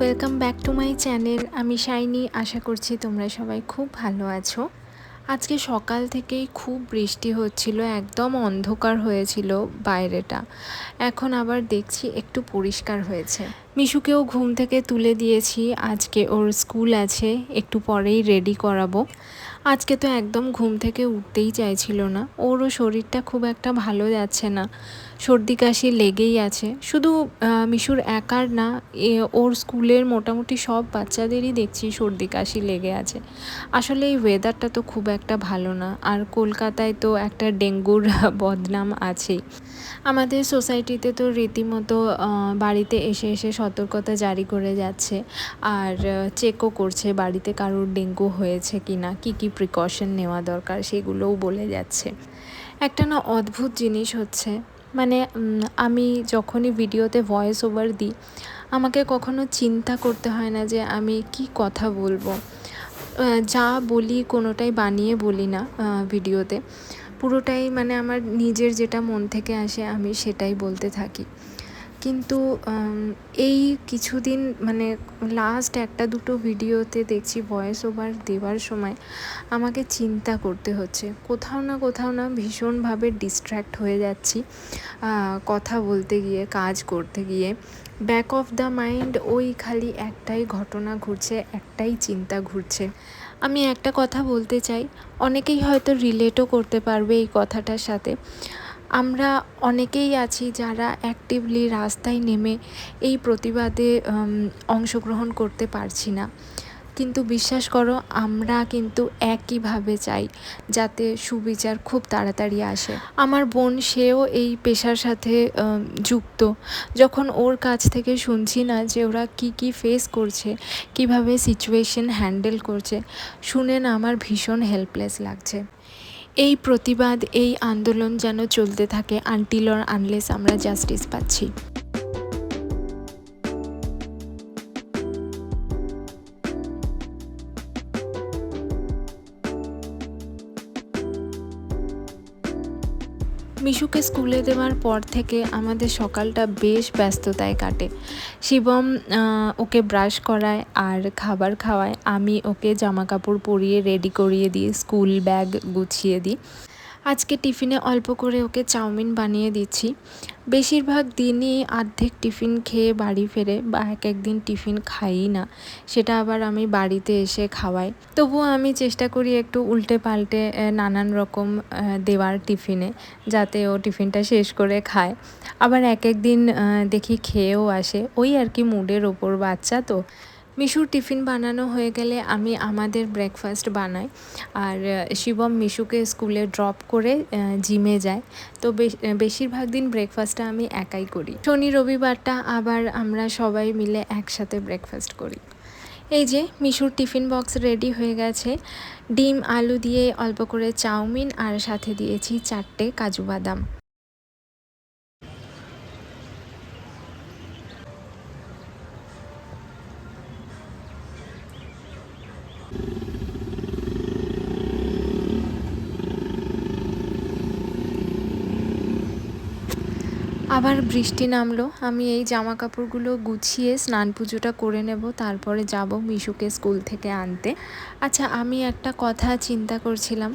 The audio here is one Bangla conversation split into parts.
Welcome back to my channel আমি শাইনি, আশা করছি তোমরা সবাই খুব ভালো আছো। আজকে সকাল থেকেই খুব বৃষ্টি হচ্ছিল, একদম অন্ধকার হয়েছিল বাইরেটা। এখন আবার দেখছি একটু পরিষ্কার হয়েছে। মিশুকেও ঘুম থেকে তুলে দিয়েছি, আজকে ওর স্কুল আছে, একটু পরেই রেডি করাবো। আজকে তো একদম ঘুম থেকে উঠতেই চাইছিল না, ওরও শরীরটা খুব একটা ভালো যাচ্ছে না। সর্দি কাশি লেগেই আছে। শুধু মিশুর একার না ওর স্কুলের মোটামুটি সব বাচ্চাদেরই দেখছি সর্দি কাশি লেগে আছে। আসলে এই ওয়েদারটা তো খুব একটা ভালো না, আর কলকাতায় তো একটা ডেঙ্গুর বদনাম আছেই। আমাদের সোসাইটিতে তো রীতিমতো বাড়িতে এসে এসে সতর্কতা জারি করে যাচ্ছে, আর চেকও করছে বাড়িতে কারোর ডেঙ্গু হয়েছে কি না কী কী প্রিকশন নেওয়া দরকার, সেগুলোও বলে যাচ্ছে। একটা না অদ্ভুত জিনিস হচ্ছে মানে আমি যখনই ভিডিওতে ভয়েস ওভার দিই, আমাকে কখনো চিন্তা করতে হয় না যে আমি কি কথা বলব। যা বলি কোনোটাই বানিয়ে বলি না ভিডিওতে। পুরোটাই মানে আমার নিজের যেটা মন থেকে আসে আমি সেটাই বলতে থাকি। কিন্তু এই কিছুদিন মানে লাস্ট একটা দুটো ভিডিওতে দেখছি ভয়েস ওভার দেওয়ার সময় আমাকে চিন্তা করতে হচ্ছে। কোথাও না কোথাও না ভীষণভাবে ডিস্ট্র্যাক্ট হয়ে যাচ্ছি কথা বলতে গিয়ে, কাজ করতে গিয়ে। ব্যাক অফ দ্য মাইন্ড ওই খালি একটাই ঘটনা ঘুরছে, একটাই চিন্তা ঘুরছে। আমি একটা কথা বলতে চাই, অনেকেই হয়তো রিলেটও করতে পারবে এই কথাটার সাথে। আমরা অনেকেই আছি যারা অ্যাক্টিভলি রাস্তায় নেমে এই প্রতিবাদে অংশগ্রহণ করতে পারছি না। কিন্তু বিশ্বাস করো, আমরা কিন্তু একইভাবে চাই যাতে সুবিচার খুব তাড়াতাড়ি আসে। আমার বোন সেও এই পেশার সাথে যুক্ত। যখন ওর কাছ থেকে শুনছি না যে ওরা কি কি ফেস করছে, কীভাবে সিচুয়েশন হ্যান্ডেল করছে, শুনে না আমার ভীষণ হেল্পলেস লাগছে। এই প্রতিবাদ এই আন্দোলন যেন চলতে থাকে আনটিল আনলেস আমরা জাস্টিস পাচ্ছি। মিশুকে স্কুলে দেওয়ার পর থেকে আমাদের সকালটা বেশ ব্যস্ততায় কাটে। শিবম ওকে ব্রাশ করায় আর খাবার খাওয়ায়। আমি ওকে জামা কাপড় পরিয়ে রেডি করিয়ে দিই স্কুল ব্যাগ গুছিয়ে দিই। আজকে টিফিনে অল্প করে ওকে চাউমিন বানিয়ে দিচ্ছি। বেশিরভাগ দিনই অর্ধেক টিফিন খেয়ে বাড়ি ফেরে বা এক একদিন টিফিন খাই না। সেটা আবার আমি বাড়িতে এসে খাওয়াই। তবুও আমি চেষ্টা করি একটু উল্টে পাল্টে নানান রকম দেওয়ার টিফিনে যাতে ও টিফিনটা শেষ করে খায়। আবার এক এক দিন দেখি খেয়েও আসে। ওই আর কি মুডের ওপর বাচ্চা তো। মিশুর টিফিন বানানো হয়ে গেলে আমি আমাদের ব্রেকফাস্ট বানাই। আর শিবম মিশুকে স্কুলে ড্রপ করে জিমে যায়। তো বেশিরভাগ দিন ব্রেকফাস্টটা আমি একাই করি। শনি, রবিবারটা আবার আমরা সবাই মিলে একসাথে ব্রেকফাস্ট করি। এই যে, মিশুর টিফিন বক্স রেডি হয়ে গেছে। ডিম, আলু দিয়ে অল্প করে চাউমিন আর সাথে দিয়েছি চারটে কাজু বাদাম। আবার বৃষ্টি নামলো। আমি এই জামা কাপড়গুলো গুছিয়ে স্নান পুজোটা করে নেব, তারপরে যাব মিশুকে স্কুল থেকে আনতে। আচ্ছা আমি একটা কথা চিন্তা করছিলাম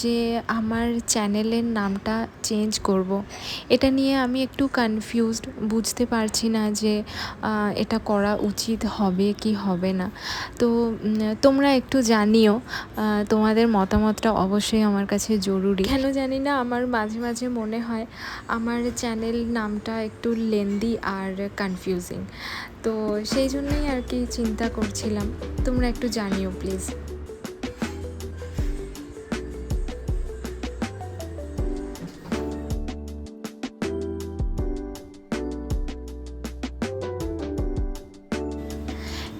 যে আমার চ্যানেলের নামটা চেঞ্জ করব। এটা নিয়ে আমি একটু কনফিউজড, বুঝতে পারছি না যে এটা করা উচিত হবে কি হবে না। তো তোমরা একটু জানিও তোমাদের মতামতটা অবশ্যই আমার কাছে জরুরি। কেন জানি না, আমার মাঝে মাঝে মনে হয়, আমার চ্যানেল চ্যানেল নামটা একটু লেন্দি আর কনফিউজিং তো সেই জন্যই আর কি চিন্তা করছিলাম। তোমরা একটু জানিও প্লিজ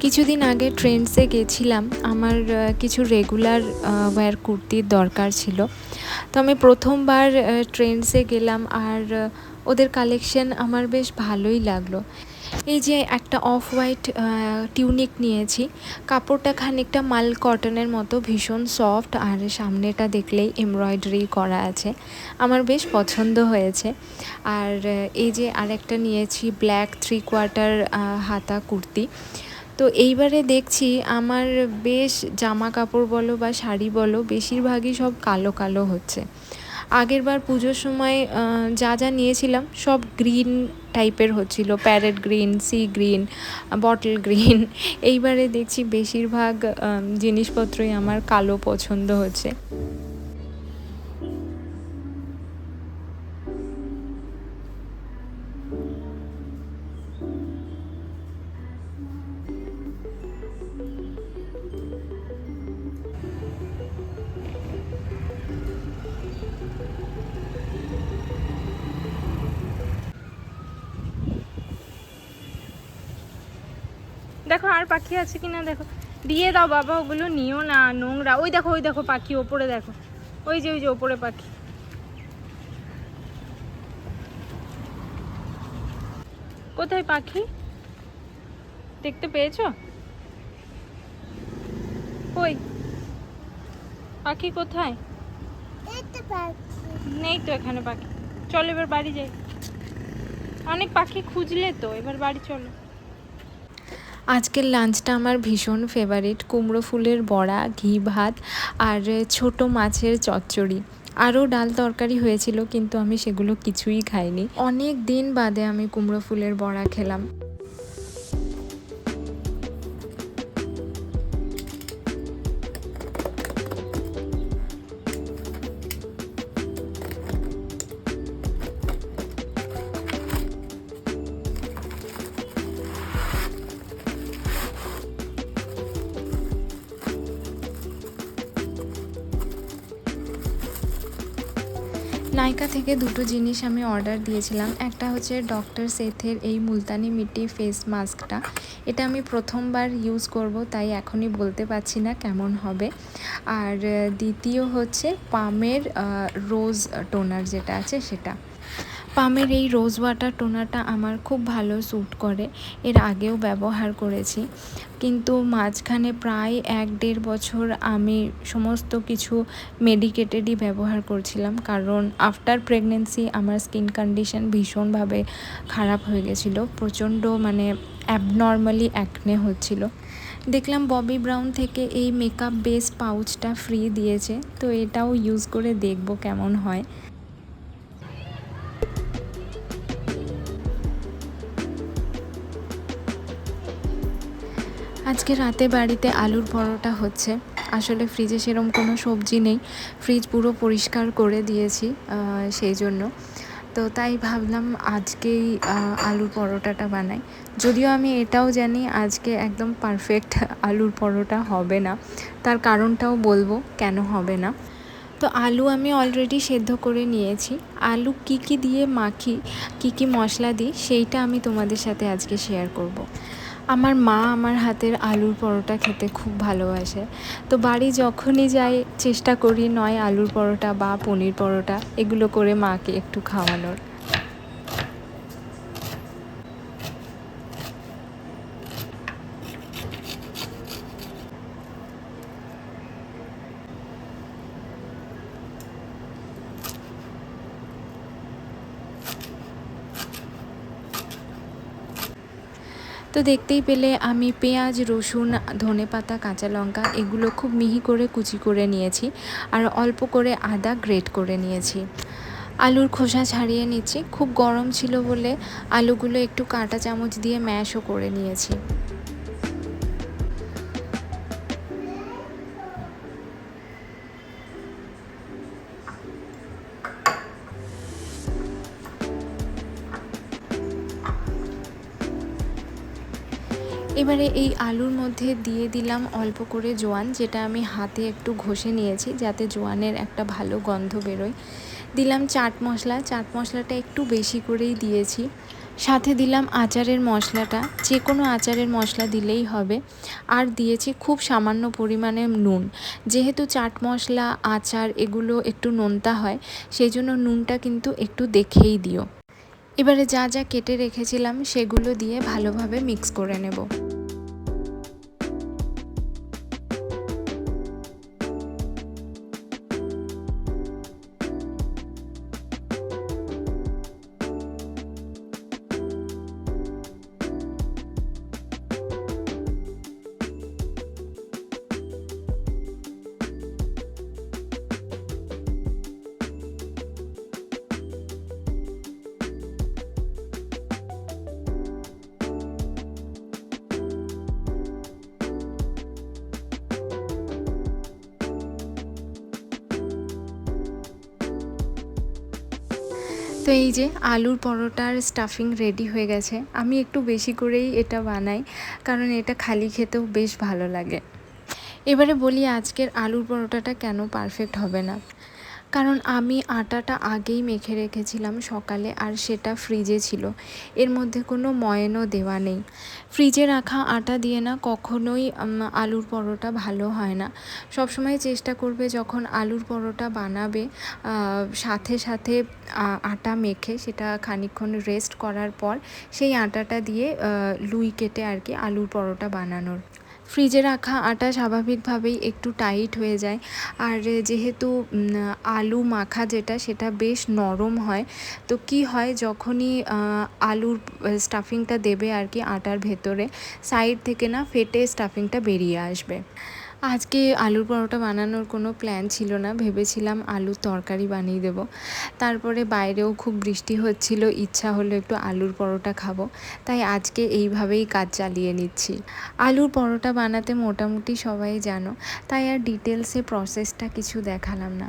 কিছুদিন আগে ট্রেন্ডসে গেছিলাম। আমার কিছু রেগুলার ওয়্যার কুর্তির দরকার ছিল। তো আমি প্রথমবার ট্রেন্ডসে গেলাম আর ওদের কালেকশন আমার বেশ ভালোই লাগল। এই যে একটা অফ হোয়াইট টিউনিক নিয়েছি, কাপড়টা খানিকটা মাল কটনের মতো, ভীষণ সফট আর সামনেটা দেখলেই এমব্রয়ডারি করা আছে। আমার বেশ পছন্দ হয়েছে। আর এই যে আরেকটা নিয়েছি ব্ল্যাক থ্রি কোয়ার্টার হাতা কুর্তি। তো এইবারে দেখছি আমার বেশ জামা কাপড় বলো বা শাড়ি বলো, বেশিরভাগই সব কালো কালো হচ্ছে। আগেরবার পুজোর সময় যা যা নিয়েছিলাম সব গ্রিন টাইপের হচ্ছিল। Parrot green sea green bottle green এইবারে দেখছি বেশিরভাগ জিনিসপত্রই আমার কালো পছন্দ হচ্ছে। দেখো আর পাখি আছে কিনা দেখো। দিয়ে দাও বাবা, ওগুলো নিও না, নোংরা। ওই দেখো ওই দেখো পাখি, ওপরে দেখো। ওই যে ওই যে ওপরে পাখি। কোথায় পাখি? দেখতে পেয়েছ? কই? পাখি কোথায়? নেই তো এখানে পাখি। চলো এবার বাড়ি যাই। অনেক পাখি খুঁজলে তো, এবার বাড়ি চলো। আজকের লাঞ্চটা আমার ভীষণ ফেভারিট কুমড়ো ফুলের বড়া, ঘি ভাত আর ছোট মাছের চচ্চড়ি। আরও ডাল তরকারি হয়েছিল, কিন্তু আমি সেগুলো কিছুই খাইনি। অনেক দিন বাদে আমি কুমড়ো ফুলের বড়া খেলাম। নাইকা থেকে দুটো জিনিস আমি অর্ডার দিয়েছিলাম। একটা হচ্ছে ডক্টর সেথের এই মুলতানি মিটি ফেস মাস্কটা। এটা আমি প্রথমবার ইউজ করব, তাই এখনই বলতে পারছি না কেমন হবে। আর দ্বিতীয় হচ্ছে পামের রোজ টোনার যেটা আছে সেটা। পামের এই রোজ ওয়াটার টোনারটা আমার খুব ভালো স্যুট করে। এর আগেও ব্যবহার করেছি। কিন্তু মাঝখানে প্রায় এক দেড় বছর আমি সমস্ত কিছু মেডিকেটেডই ব্যবহার করছিলাম। কারণ আফটার প্রেগনেন্সি আমার স্কিন কন্ডিশন ভীষণভাবে খারাপ হয়ে গেছিল। প্রচণ্ড মানে অ্যাবনর্মালি অ্যাকনে হচ্ছিল। দেখলাম ববি ব্রাউন থেকে এই মেকআপ বেস পাউচটা ফ্রি দিয়েছে। তো এটাও ইউজ করে দেখব কেমন হয়। আজকে রাতে বাড়িতে আলুর পরোটা হচ্ছে। আসলে ফ্রিজে সেরম কোনো সবজি নেই। ফ্রিজ পুরো পরিষ্কার করে দিয়েছি সেই জন্য। তো তাই ভাবলাম আজকেই আলুর পরোটাটা বানাই। যদিও আমি এটাও জানি আজকে একদম পারফেক্ট আলুর পরোটা হবে না। তার কারণটাও বলব কেন হবে না। তো আলু আমি অলরেডি সেদ্ধ করে নিয়েছি। আলু কি কি দিয়ে মাখি, কি কি মশলা দিই, সেইটা আমি তোমাদের সাথে আজকে শেয়ার করব। আমার মা আমার হাতের আলুর পরোটা খেতে খুব ভালোবাসে। তো বাড়ি যখনই যাই, চেষ্টা করি নয় আলুর পরোটা বা পনির পরোটা, এগুলো করে মাকে একটু খাওয়ানোর। দেখতেই পেলে আমি পেঁয়াজ, রসুন, ধনে পাতা, কাঁচা লঙ্কা এগুলো খুব মিহি করে কুচি করে নিয়েছি আর অল্প করে আদা গ্রেট করে নিয়েছি। আলুর খোসা ছাড়িয়ে নিচ্ছি। খুব গরম ছিল বলে আলুগুলো একটু কাঁটা চামচ দিয়ে ম্যাশও করে নিয়েছি। এবারে এই আলুর মধ্যে দিয়ে দিলাম অল্প করে জোয়ান, যেটা আমি হাতে একটু ঘষে নিয়েছি যাতে জোয়ানের একটা ভালো গন্ধ বেরোয়। দিলাম চাট মশলা, চাট মশলাটা একটু বেশি করেই দিয়েছি। সাথে দিলাম আচারের মশলাটা যে কোনো আচারের মশলা দিলেই হবে। আর দিয়েছি খুব সামান্য পরিমাণে নুন। যেহেতু চাট মশলা, আচার এগুলো একটু নোনতা হয়, সেই জন্য নুনটা কিন্তু একটু দেখেই দিও। এবারে যা যা কেটে রেখেছিলাম সেগুলো দিয়ে ভালোভাবে মিক্স করে নেব। তো এই যে আলুর পরোটার স্টাফিং রেডি হয়ে গেছে, আমি একটু বেশি করেই এটা বানাই, কারণ এটা খালি খেতেও বেশ ভালো লাগে। এবারে বলি আজকের আলুর পরোটাটা কেন পারফেক্ট হবে না। কারণ আমি আটাটা আগেই মেখে রেখেছিলাম সকালে আর সেটা ফ্রিজে ছিল। এর মধ্যে কোনো ময়নও দেওয়া নেই। ফ্রিজে রাখা আটা দিয়ে না কখনোই আলুর পরোটা ভালো হয় না। সবসময় চেষ্টা করবে যখন আলুর পরোটা বানাবে সাথে সাথে আটা মেখে সেটা খানিকক্ষণ রেস্ট করার পর সেই আটাটা দিয়ে লুই কেটে আর কি আলুর পরোটা বানানোর। ফ্রিজে রাখা আটা স্বাভাবিকভাবেই একটু টাইট হয়ে যায়। আর যেহেতু আলু মাখা যেটা, সেটা বেশ নরম হয়। তো কি হয়, যখনই আলুর স্টাফিংটা দেবে আর কি আটার ভেতরে সাইড থেকে না ফেটে স্টাফিংটা বেরিয়ে আসবে। আজকে আলুর পরোটা বানানোর কোনো প্ল্যান ছিল না। ভেবেছিলাম আলুর তরকারি বানিয়ে দেব। তারপরে বাইরেও খুব বৃষ্টি হচ্ছিল, ইচ্ছা হলো একটু আলুর পরোটা খাব। তাই আজকে এইভাবেই কাজ চালিয়ে নিচ্ছি। আলুর পরোটা বানাতে মোটামুটি সবাই জানো, তাই আর ডিটেলসে প্রসেসটা কিছু দেখালাম না।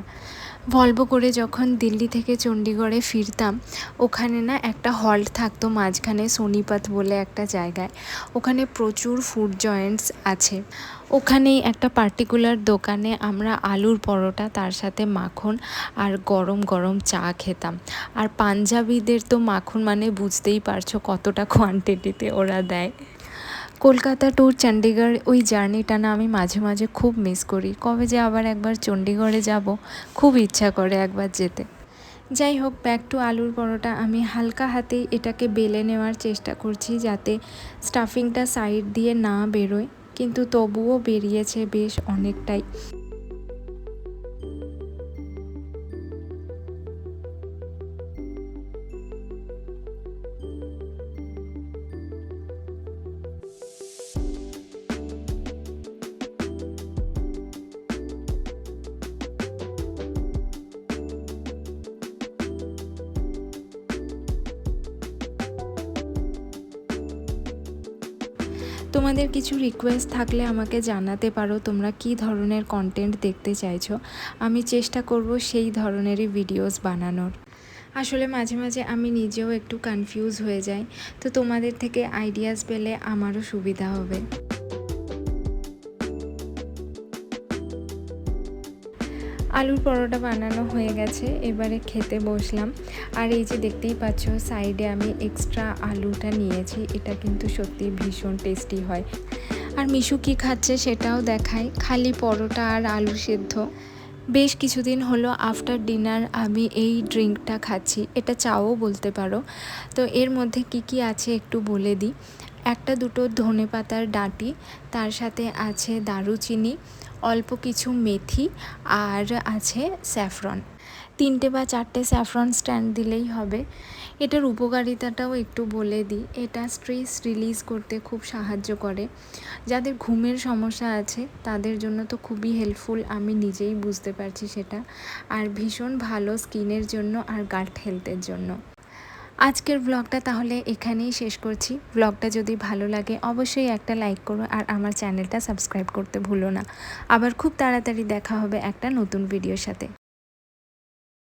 ভলভো করে যখন দিল্লি থেকে চণ্ডীগড়ে ফিরতাম, ওখানে না একটা হল্ট থাকতো মাঝখানে সোনিপত বলে একটা জায়গায়। ওখানে প্রচুর ফুড জয়েন্টস আছে। ওখানেই একটা পার্টিকুলার দোকানে আমরা আলুর পরোটা, তার সাথে মাখন আর গরম গরম চা খেতাম। আর পাঞ্জাবিদের তো মাখন মানে বুঝতেই পারছ কতটা কোয়ান্টিটিতে ওরা দেয়। কলকাতা টু চণ্ডীগড় ওই জার্নিটা না আমি মাঝে মাঝে খুব মিস করি। কবে যে আবার একবার চণ্ডীগড়ে যাব, খুব ইচ্ছা করে একবার যেতে। যাই হোক ব্যাক টু আলুর পরোটা। আমি হালকা হাতেই এটাকে বেলে নেওয়ার চেষ্টা করছি যাতে স্টাফিংটা সাইড দিয়ে না বেরোয়, কিন্তু তবুও বেরিয়েছে বেশ অনেকটাই। তোমাদের কিছু রিকোয়েস্ট থাকলে আমাকে জানাতে পারো তোমরা কি ধরনের কন্টেন্ট দেখতে চাইছো। আমি চেষ্টা করব সেই ধরনেরই ভিডিওস বানানোর। আসলে মাঝে মাঝে আমি নিজেও একটু কনফিউজ হয়ে যাই। তো তোমাদের থেকে আইডিয়াস পেলে আমারও সুবিধা হবে। আলুর পরোটা বানানো হয়ে গেছে, এবারে খেতে বসলাম। আর এই যে দেখতেই পাচ্ছ, সাইডে আমি এক্সট্রা আলুটা নিয়েছি, এটা কিন্তু সত্যি ভীষণ টেস্টি হয়। আর মিশু কি খাচ্ছে সেটাও দেখাই, খালি পরোটা আর আলু সেদ্ধ। বেশ কিছুদিন হলো আফটার ডিনার আমি এই ড্রিঙ্কটা খাচ্ছি, এটা চাও বলতে পারো। তো এর মধ্যে কি কি আছে একটু বলে দিই। একটা দুটো ধনে পাতার ডাঁটি, তার সাথে আছে দারুচিনি অল্প কিছু মেথি আর আছে স্যাফরন। তিনটে বা চারটে স্যাফরন স্ট্যান্ড দিলেই হবে। এটার উপকারিতাটাও একটু বলে দিই। এটা স্ট্রেস রিলিজ করতে খুব সাহায্য করে। যাদের ঘুমের সমস্যা আছে, তাদের জন্য তো খুবই হেল্পফুল। আমি নিজেই বুঝতে পারছি সেটা। আর ভীষণ ভালো স্কিনের জন্য আর গাট হেলথের জন্য। আজকের ব্লগটা তাহলে এখানেই শেষ করছি। ব্লগটা যদি ভালো লাগে অবশ্যই একটা লাইক করো আর আমার চ্যানেলটা সাবস্ক্রাইব করতে ভুলো না। আবার খুব তাড়াতাড়ি দেখা হবে একটা নতুন ভিডিওর সাথে।